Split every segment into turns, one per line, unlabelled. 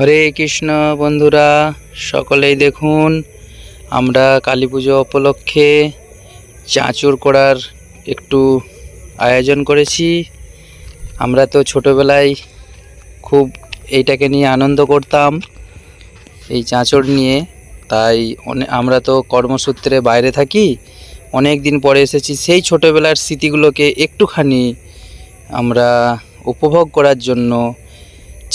হরে কৃষ্ণ বন্ধুরা, সকলেই দেখুন, আমরা কালী পুজো উপলক্ষে চাঁচুর করার একটু আয়োজন করেছি। আমরা তো ছোটোবেলায় খুব এইটাকে নিয়ে আনন্দ করতাম, এই চাঁচড় নিয়ে। তাই আমরা তো কর্মসূত্রে বাইরে থাকি, অনেক দিন পরে এসেছি, সেই ছোটোবেলার স্মৃতিগুলোকে একটুখানি আমরা উপভোগ করার জন্য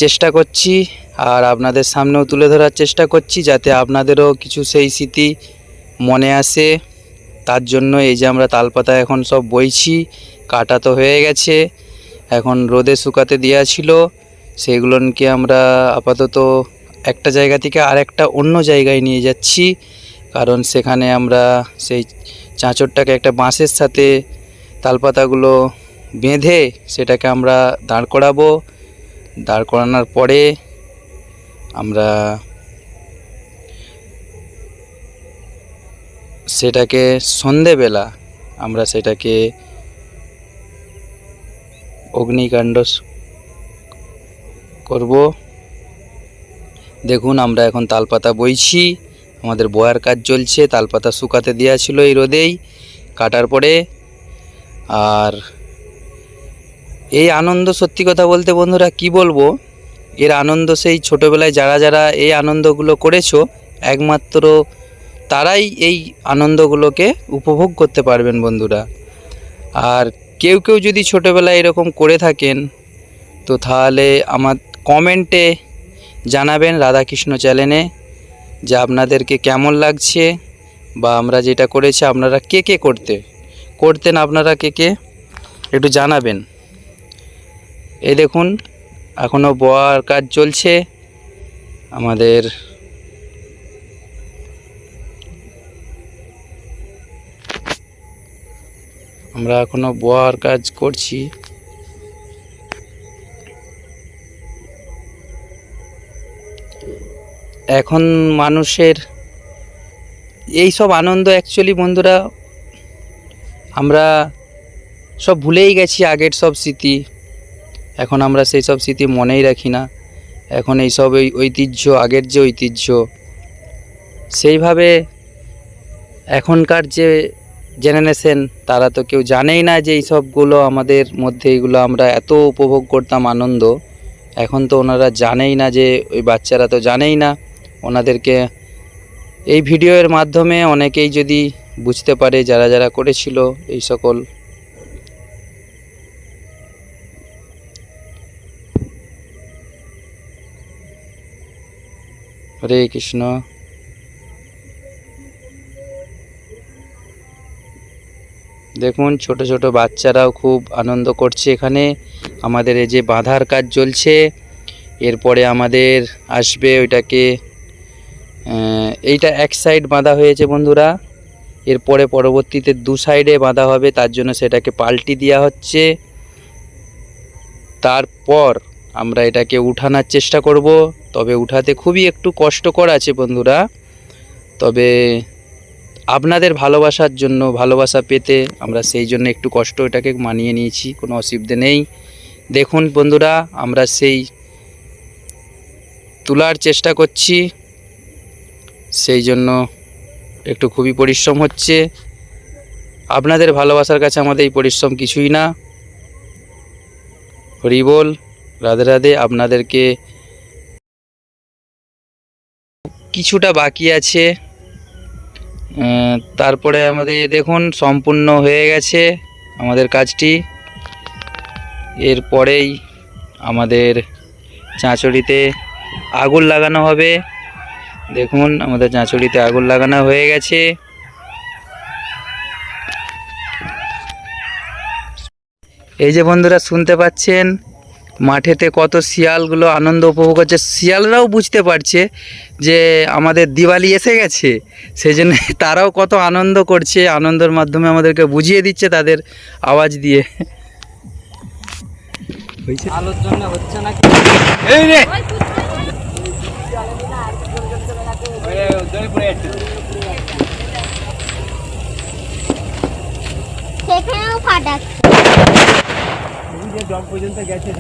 চেষ্টা করছি। আর আপনাদের সামনেও তুলে ধরার চেষ্টা করছি যাতে আপনাদেরও কিছু সেই স্মৃতি মনে আসে। তার জন্য এই যে আমরা তালপাতা এখন সব বইছি, কাটা তো হয়ে গেছে। এখন রোদে শুকাতে দেওয়া ছিল, সেগুলোকে আমরা আপাতত একটা জায়গা থেকে আরেকটা অন্য জায়গায় নিয়ে যাচ্ছি। কারণ সেখানে আমরা সেই চাঁচরটাকে একটা বাঁশের সাথে তালপাতাগুলো বেঁধে সেটাকে আমরা দাঁড় করাবো। দাঁড় করানোর পরে আমরা সেটাকে সন্ধেবেলা আমরা সেটাকে অগ্নিকাণ্ড করব। দেখুন, আমরা এখন তালপাতা বইছি, আমাদের বয়ার কাজ চলছে, তালপাতা শুকাতে দেওয়া ছিল এই রোদেই, কাটার পরে। আর এই আনন্দ সত্যি কথা বলতে বন্ধুরা, কি বলব? এর আনন্দ সেই ছোটোবেলায় যারা যারা এই আনন্দগুলো করেছ, একমাত্র তারাই এই আনন্দগুলোকে উপভোগ করতে পারবেন বন্ধুরা। আর কেউ কেউ যদি ছোটোবেলায় এরকম করে থাকেন, তো তাহলে আমার কমেন্টে জানাবেন রাধাকৃষ্ণ চ্যানেলে যে আপনাদেরকে কেমন লাগছে বা আমরা যেটা করেছি আপনারা কে কে করতে, করতেন আপনারা কে কে, একটু জানাবেন। এই দেখুন এখনও বয়ার কাজ চলছে। আমাদের আমরা এখনও বয়ার কাজ করছি। এখন মানুষের এই সব আনন্দ অ্যাকচুয়ালি বন্ধুরা, আমরা সব ভুলেই গেছি আগের সব স্মৃতি। এখন আমরা সেই সব স্মৃতি মনেই রাখি না। এখন এই সব ওই ঐতিহ্য, আগের যে ঐতিহ্য, সেইভাবে এখনকার যে জেনারেশন তারা তো কেউ জানেই না যে এই সবগুলো আমাদের মধ্যে এগুলো আমরা এত উপভোগ করতাম আনন্দ। এখন তো ওনারা জানেই না যে, ওই বাচ্চারা তো জানেই না। ওনাদেরকে এই ভিডিওর মাধ্যমে অনেকেই যদি বুঝতে পারে যারা যারা করেছিল এই সকল হরে কৃষ্ণ। দেখুন, ছোট ছোট বাচ্চারাও খুব আনন্দ করছে এখানে। আমাদের এই যে বাঁধার কাজ চলছে, এরপরে আমাদের আসবে ওইটাকে এইটা এক সাইড বাঁধা হয়েছে বন্ধুরা। এরপরে পরবর্তীতে দু সাইডে বাঁধা হবে, তার জন্য সেটাকে পাল্টি দেওয়া হচ্ছে। তারপর আমরা এটাকে উঠানোর চেষ্টা করব। তবে উঠাতে খুবই একটু কষ্টকর আছে বন্ধুরা। তবে আপনাদের ভালোবাসার জন্য, ভালোবাসা পেতে আমরা সেই জন্য একটু কষ্ট এটাকে মানিয়ে নিয়েছি, কোনো অসুবিধে নেই। দেখুন বন্ধুরা, আমরা সেই তোলার চেষ্টা করছি। সেই জন্য একটু খুবই পরিশ্রম হচ্ছে। আপনাদের ভালোবাসার কাছে আমাদের এই পরিশ্রম কিছুই না। হরি বল। রাধে রাধে আপনাদেরকে কিছুটা বাকি আছে। তারপরে আমাদের দেখুন, সম্পূর্ণ হয়ে গেছে আমাদের কাজটি। এরপরেই আমাদের চাঁচড়িতে আগুন লাগানো হবে। দেখুন, আমাদের চাঁচড়িতে আগুন লাগানো হয়ে গেছে। এই যে বন্ধুরা, শুনতে পাচ্ছেন? মাঠেতে কত শিয়ালগুলো আনন্দ উপভোগ করছে। শিয়ালরাও বুঝতে পারছে যে আমাদের দিওয়ালি এসে গেছে সেই জন্য তারাও কত আনন্দ করছে আনন্দের মাধ্যমে আমাদেরকে বুঝিয়ে দিচ্ছে তাদের আওয়াজ দিয়ে। হয়েছে?
আলোর জন্য হচ্ছে নাকি
এই রে!
সেখানেও ফাটাচ্ছে।
জল পর্যন্ত গেছে